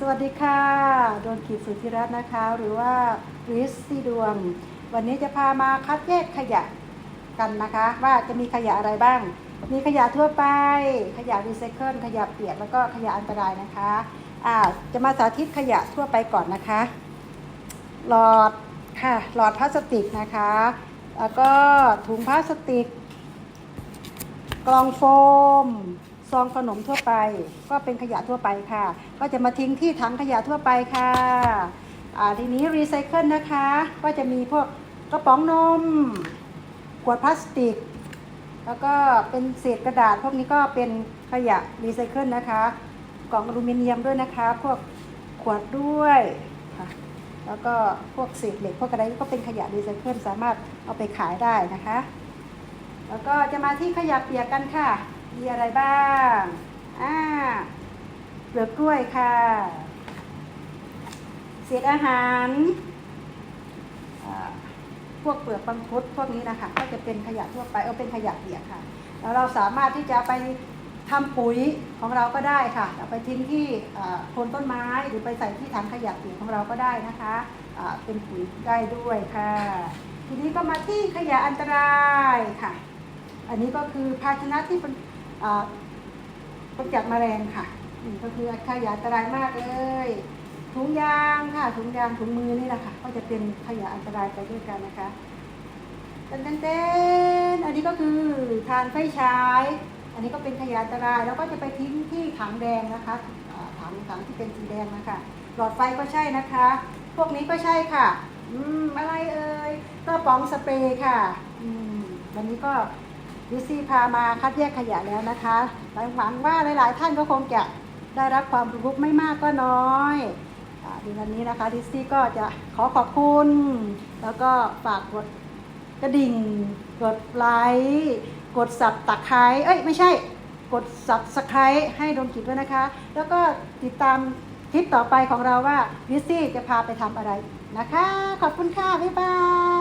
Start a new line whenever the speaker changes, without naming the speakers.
สวัสดีค่ะ ดวงกิจสุธิรัตน์นะคะ หรือว่าริสซีดวง วันนี้จะพามาคัดแยกขยะกันนะคะ ว่าจะมีขยะอะไรบ้าง มีขยะทั่วไป ขยะรีไซเคิลขยะเปียกแล้วก็ขยะอันตรายนะคะอ่าจะมาสาธิตขยะทั่วไปก่อนนะคะ หลอดค่ะหลอดพลาสติกนะคะ แล้วก็ถุงพลาสติก กล่องโฟม ซองขนมทั่วไป ก็เป็นขยะทั่วไปค่ะ ก็จะมาทิ้งที่ถังขยะทั่วไปค่ะอ่าทีนี้รีไซเคิลนะคะ ก็จะมีพวกกระป๋องนม ขวดพลาสติก แล้วก็เป็นเศษกระดาษ พวกนี้ก็เป็นขยะรีไซเคิลนะคะ กล่องอลูมิเนียมด้วยนะคะ พวกขวดด้วยค่ะแล้วก็พวกเศษเหล็กพวกอะไรก็เป็นขยะรีไซเคิลสามารถเอาไปขายได้นะคะ แล้วก็จะมาที่ขยะเปียกกันค่ะ มีอะไรบ้างอ่าเปลือกกล้วยค่ะ เศษอาหารพวกเปลือกบางคุดพวกนี้นะคะก็จะเป็นขยะทั่วไปเอาเป็นขยะเปียกค่ะ แล้วเราสามารถที่จะไปทำปุ๋ยของเราก็ได้ค่ะเอาไปทิ้งที่โคนต้นไม้หรือไปใส่ที่ถังขยะเปียกของเราก็ได้นะคะอ่าเป็นปุ๋ยได้ด้วยค่ะ ทีนี้ก็มาที่ขยะอันตรายค่ะ อันนี้ก็คือภาชนะที่เป็น กำจัดแมลงค่ะนี่ก็คือขยะอันตรายมากเลย ถุงยางค่ะ ถุงยางถุงมือนี่แหละค่ะ ก็จะเป็นขยะอันตรายไปด้วยกันนะคะเต้นเต้นอันนี้ก็คือทานไฟฉาย อันนี้ก็เป็นขยะอันตราย แล้วก็จะไปทิ้งที่ถังแดงนะคะถังถังที่เป็นสีแดงนะคะ หลอดไฟก็ใช่นะคะ พวกนี้ก็ใช่ค่ะ อืมอะไรเอ่ยกระป๋องสเปรย์ค่ะ อืมวันนี้ก็ ดิซี่พามาคัดแยกขยะแล้วนะคะหวังว่าหลาย ๆ ท่านก็คงจะได้รับความรู้ไม่มากก็น้อยอ่าในวันนี้นะคะดิซี่ก็จะขอขอบคุณ แล้วก็ฝากกดกระดิ่ง กดไลค์กดสับตะไคร้เอ้ยไม่ใช่กด subscribe ให้ดวงกิจด้วยนะคะ แล้วก็ติดตามคลิปต่อไปของเราว่าวิซี่จะพาไปทำอะไรนะคะ ขอบคุณค่ะ บ๊ายบาย